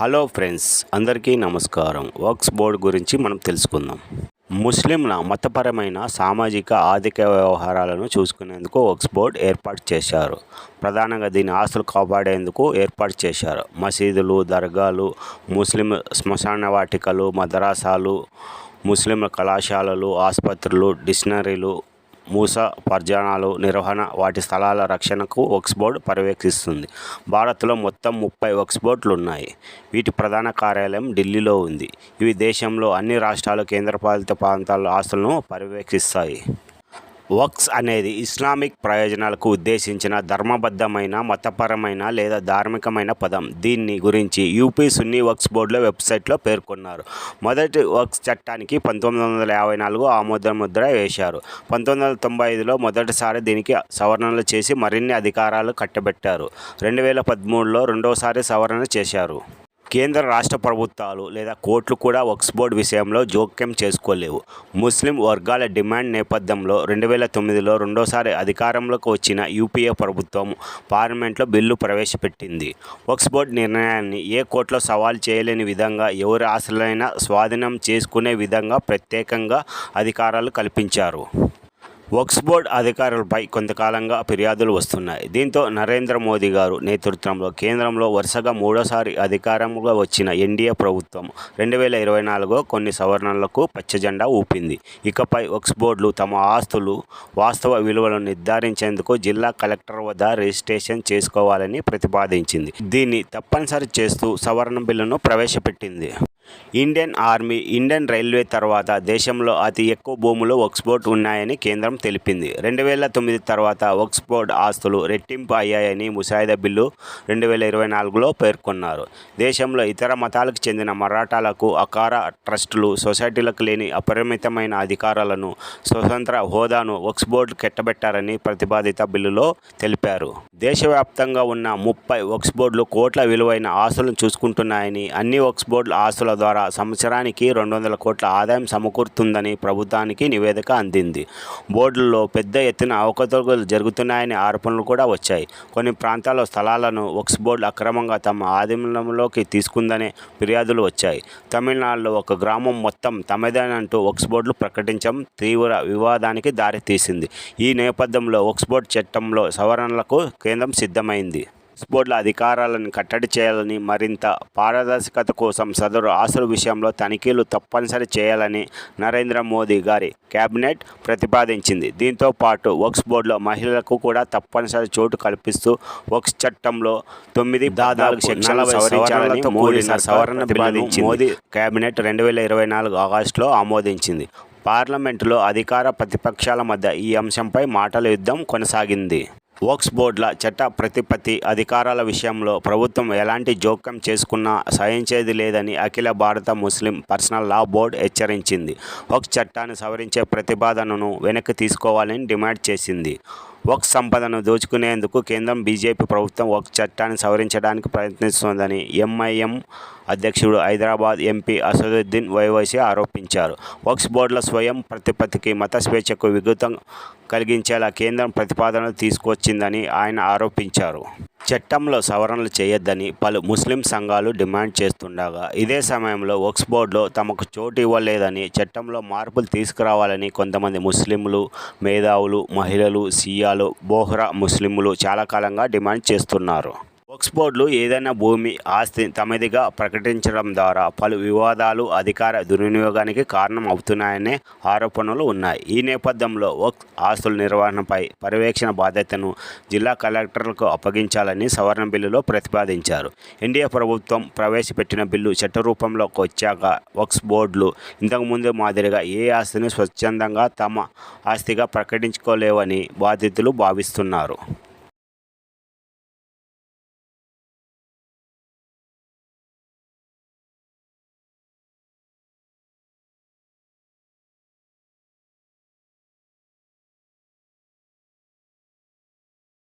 Hello friends అందరికీ నమస్కారం. Works board గురించి మనం తెలుసుకుందాం. ముస్లింల మతపరమైన సామాజిక ఆర్థిక వ్యవహారాలను చూసుకునేందుకు వర్క్స్ బోర్డ్ ఏర్పాటు చేశారు. ప్రధానంగా దీని ఆస్తులు కాపాడేందుకు ఏర్పాటు చేశారు. మసీదులు దర్గాలు ముస్లిం శ్మశాన వాటికలు మదరాసాలు ముస్లిం కళాశాలలు ఆసుపత్రులు డిక్షనరీలు మూస పర్జానాలు నిర్వహణ వాటి స్థలాల రక్షణకు వక్స్ బోర్డు పర్యవేక్షిస్తుంది. భారత్లో మొత్తం ముప్పై వక్స్ బోర్డులు ఉన్నాయి వీటి ప్రధాన కార్యాలయం ఢిల్లీలో ఉంది. ఇవి దేశంలో అన్ని రాష్ట్రాలు కేంద్రపాలిత ప్రాంతాల ఆస్తులను పర్యవేక్షిస్తాయి. వక్స్ అనేది ఇస్లామిక్ ప్రయోజనాలకు ఉద్దేశించిన ధర్మబద్ధమైన మతపరమైన లేదా ధార్మికమైన పదం. దీన్ని గురించి యూపీ సున్నీ వక్స్ బోర్డులో వెబ్సైట్లో పేర్కొన్నారు. మొదటి వక్స్ చట్టానికి పంతొమ్మిది వందల యాభై నాలుగు ఆమోద ముద్ర వేశారు. పంతొమ్మిది వందల తొంభై ఐదులో మొదటిసారి దీనికి సవరణలు చేసి మరిన్ని అధికారాలు కట్టబెట్టారు. రెండు వేల పదమూడులో రెండవసారి సవరణ చేశారు. కేంద్ర రాష్ట్ర ప్రభుత్వాలు లేదా కోర్టులు కూడా వక్స్ బోర్డు విషయంలో జోక్యం చేసుకోలేవు. ముస్లిం వర్గాల డిమాండ్ నేపథ్యంలో రెండు వేల తొమ్మిదిలో రెండోసారి అధికారంలోకి వచ్చిన యూపీఏ ప్రభుత్వం పార్లమెంట్లో బిల్లు ప్రవేశపెట్టింది. వక్స్ బోర్డు నిర్ణయాన్ని ఏ కోర్టులో సవాల్ చేయలేని విధంగా ఎవరి ఆశలైనా స్వాధీనం చేసుకునే విధంగా ప్రత్యేకంగా అధికారాలు కల్పించారు. వక్స్ బోర్డ్ అధికారులపై కొంతకాలంగా ఫిర్యాదులు వస్తున్నాయి. దీంతో నరేంద్ర మోదీ గారు నేతృత్వంలో కేంద్రంలో వరుసగా మూడోసారి అధికారంగా వచ్చిన ఎన్డీఏ ప్రభుత్వం రెండు వేల ఇరవై నాలుగులో కొన్ని సవరణలకు పచ్చజెండా ఊపింది. ఇకపై వక్స్ బోర్డులు తమ ఆస్తులు వాస్తవ విలువలను నిర్ధారించేందుకు జిల్లా కలెక్టర్ వద్ద రిజిస్ట్రేషన్ చేసుకోవాలని ప్రతిపాదించింది. దీన్ని తప్పనిసరి చేస్తూ సవరణ బిల్లును ప్రవేశపెట్టింది. ఇండియన్ ఆర్మీ ఇండియన్ రైల్వే తర్వాత దేశంలో అతి ఎక్కువ భూములు వక్స్బోర్డ్ ఉన్నాయని కేంద్రం తెలిపింది. రెండు వేల తొమ్మిది తర్వాత వక్స్బోర్డ్ ఆస్తులు రెట్టింపు అయ్యాయని ముసాయిదా బిల్లు రెండు వేల ఇరవై నాలుగులో పేర్కొన్నారు. దేశంలో ఇతర మతాలకు చెందిన మరాఠాలకు అకార ట్రస్టులు సొసైటీలకు లేని అపరిమితమైన అధికారాలను స్వతంత్ర హోదాను వక్స్బోర్డ్ కెట్టబెట్టారని ప్రతిపాదిత బిల్లులో తెలిపారు. దేశవ్యాప్తంగా ఉన్న ముప్పై ఒక్స్బోర్డులు కోట్ల విలువైన ఆస్తులను చూసుకుంటున్నాయని అన్ని వక్స్బోర్డుల ఆస్తుల ద్వారా సంవత్సరానికి రెండు వందల కోట్ల ఆదాయం సమకూరుతుందని ప్రభుత్వానికి నివేదిక అందింది. బోర్డుల్లో పెద్ద ఎత్తున అవకతవకలు జరుగుతున్నాయని ఆరోపణలు కూడా వచ్చాయి. కొన్ని ప్రాంతాల్లో స్థలాలను వక్స్ బోర్డు అక్రమంగా తమ ఆధీనంలోకి తీసుకుందనే ఫిర్యాదులు వచ్చాయి. తమిళనాడులో ఒక గ్రామం మొత్తం తమదేనంటూ వక్స్ బోర్డులు ప్రకటించడం తీవ్ర వివాదానికి దారితీసింది. ఈ నేపథ్యంలో వక్స్ బోర్డు చట్టంలో సవరణలకు కేంద్రం సిద్ధమైంది. వక్స్ బోర్డుల అధికారాలను కట్టడి చేయాలని మరింత పారదర్శకత కోసం సదరు ఆస్తుల విషయంలో తనిఖీలు తప్పనిసరి చేయాలని నరేంద్ర మోదీ గారి కేబినెట్ ప్రతిపాదించింది. దీంతో పాటు వక్స్ బోర్డులో మహిళలకు కూడా తప్పనిసరి చోటు కల్పిస్తూ వక్స్ చట్టంలో తొమ్మిది దాదాపు సెక్షన్ల సవరించాలని సవరణ మోదీ కేబినెట్ రెండు వేల ఇరవై నాలుగు ఆగస్టులో ఆమోదించింది. పార్లమెంటులో అధికార ప్రతిపక్షాల మధ్య ఈ అంశంపై మాటల యుద్ధం కొనసాగింది. వక్స్ బోర్డుల చట్ట ప్రతిపత్తి అధికారాల విషయంలో ప్రభుత్వం ఎలాంటి జోక్యం చేసుకున్నా సహించేది లేదని అఖిల భారత ముస్లిం పర్సనల్ లా బోర్డు హెచ్చరించింది. వక్స్ చట్టాన్ని సవరించే ప్రతిపాదనను వెనక్కి తీసుకోవాలని డిమాండ్ చేసింది. వక్స్ సంపదను దోచుకునేందుకు కేంద్రం బీజేపీ ప్రభుత్వం వక్స్ చట్టాన్ని సవరించడానికి ప్రయత్నిస్తోందని ఎంఐఎం అధ్యక్షుడు హైదరాబాద్ ఎంపీ అసదుద్దీన్ వైవైసీ ఆరోపించారు. వక్స్ బోర్డుల స్వయం ప్రతిపత్తికి మత స్వేచ్ఛకు విఘాతం కలిగించేలా కేంద్రం ప్రతిపాదనలు తీసుకొచ్చిందని ఆయన ఆరోపించారు. చట్టంలో సవరణలు చేయొద్దని పలు ముస్లిం సంఘాలు డిమాండ్ చేస్తుండగా ఇదే సమయంలో వక్స్ బోర్డులో తమకు చోటు ఇవ్వలేదని చట్టంలో మార్పులు తీసుకురావాలని కొంతమంది ముస్లింలు మేధావులు మహిళలు సియాలు బోహ్రా ముస్లింలు చాలా కాలంగా డిమాండ్ చేస్తున్నారు. ఆక్స్ఫోర్డ్లు ఏదైనా భూమి ఆస్తి తమదిగా ప్రకటించడం ద్వారా పలు వివాదాలు అధికార దుర్వినియోగానికి కారణం అవుతున్నాయనే ఆరోపణలు ఉన్నాయి. ఈ నేపథ్యంలో వక్స్ ఆస్తుల నిర్వహణపై పర్యవేక్షణ బాధ్యతను జిల్లా కలెక్టర్లకు అప్పగించాలని సవరణ బిల్లులో ప్రతిపాదించారు. ఎన్డీఏ ప్రభుత్వం ప్రవేశపెట్టిన బిల్లు చట్టరూపంలోకి వచ్చాక వక్స్ బోర్డులు ఇంతకుముందు మాదిరిగా ఏ ఆస్తిని స్వచ్ఛందంగా తమ ఆస్తిగా ప్రకటించుకోలేవని బాధితులు భావిస్తున్నారు.